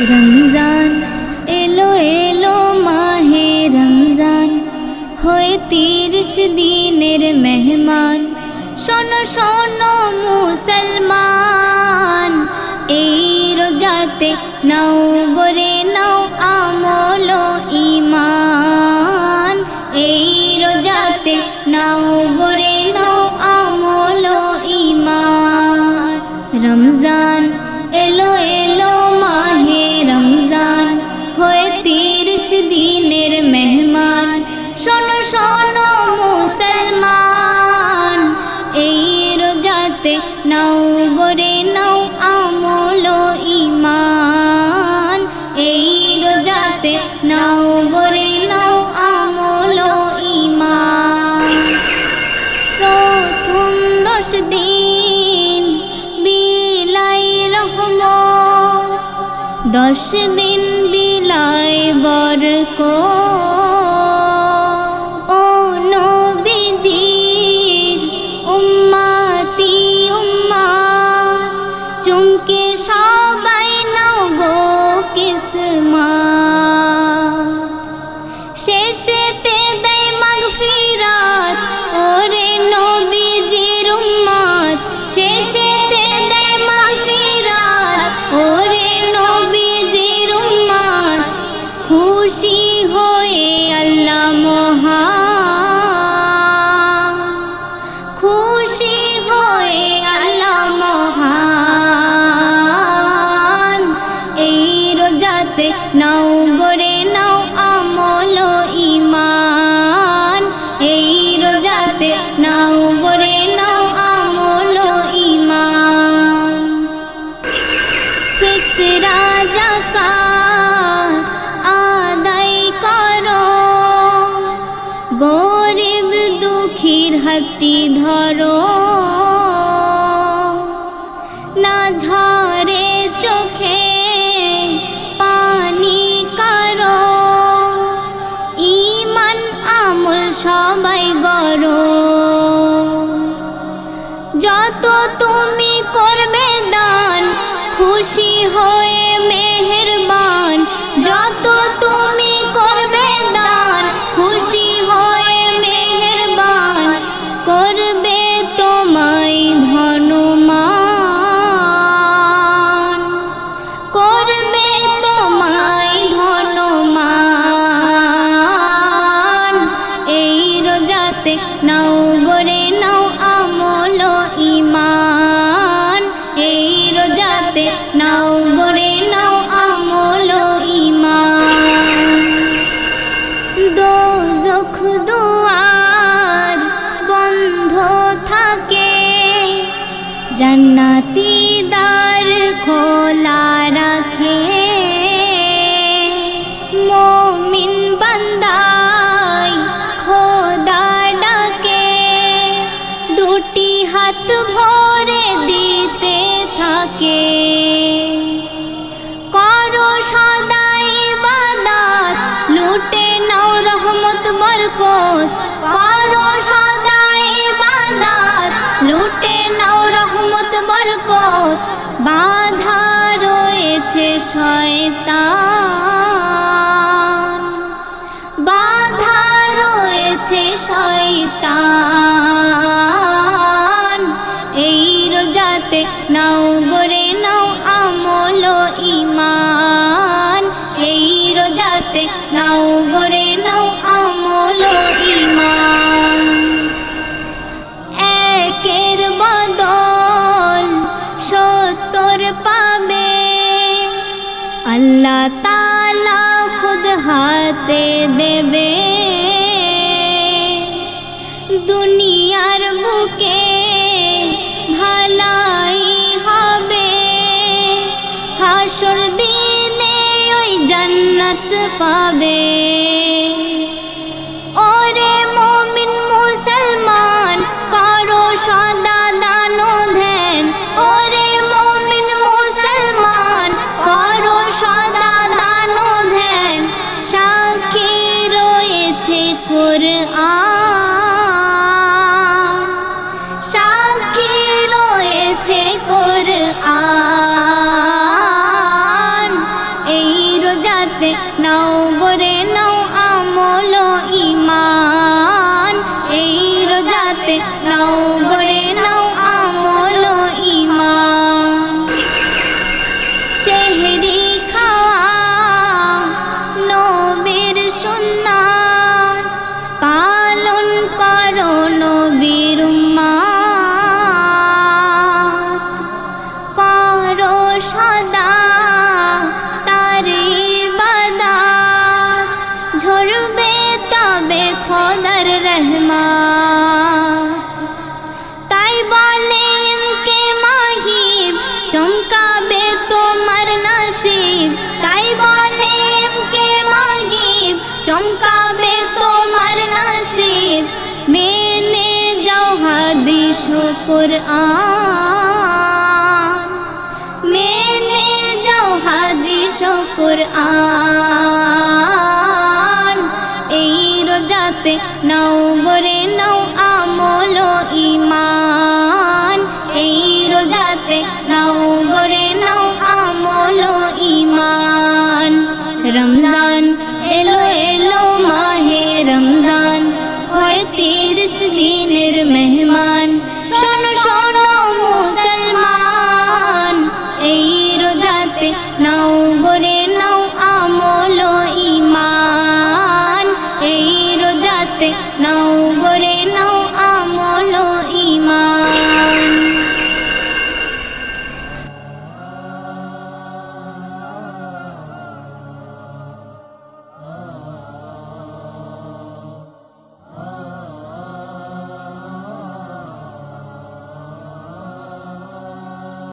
রমজান, এলো এলো মাহে রমজান। হয়ে তিরিশ দিনের মেহমান, শোনো শোনো মুসলমান। এই রোজাতে নাও গরে নাও গরে নাও আমল ইমান এই রোজাতে নাও গরে নাও আমল ইমান প্রথম দশ দিন বিলাই রহম দশ দিন বিলাই বরক গরিব দুঃখীর ধরো। না ঝরে চোখে পানি করো। ইমান আমল সবাই গড়ো যত তুমি করবে দান, খুশি হয়ে নাও বরকত করো সদাই বাদাত লুটে নাও রহমত, বরকত। বাধা রয়েছে শয়তান। বাধা রয়েছে শয়তান। এই রোজাতে নাও اللہ تعالی خود ہاتھ دے nothing no শুকুর মেনে যাও হাদি শুকুর এই রোজাতে নাও গরে নাও আমল ইমান এই রোজাতে নাও গরে নাও আমল ইমান রমজান এলো এলো মাহে রমজান। হয় তিরিশ দিনে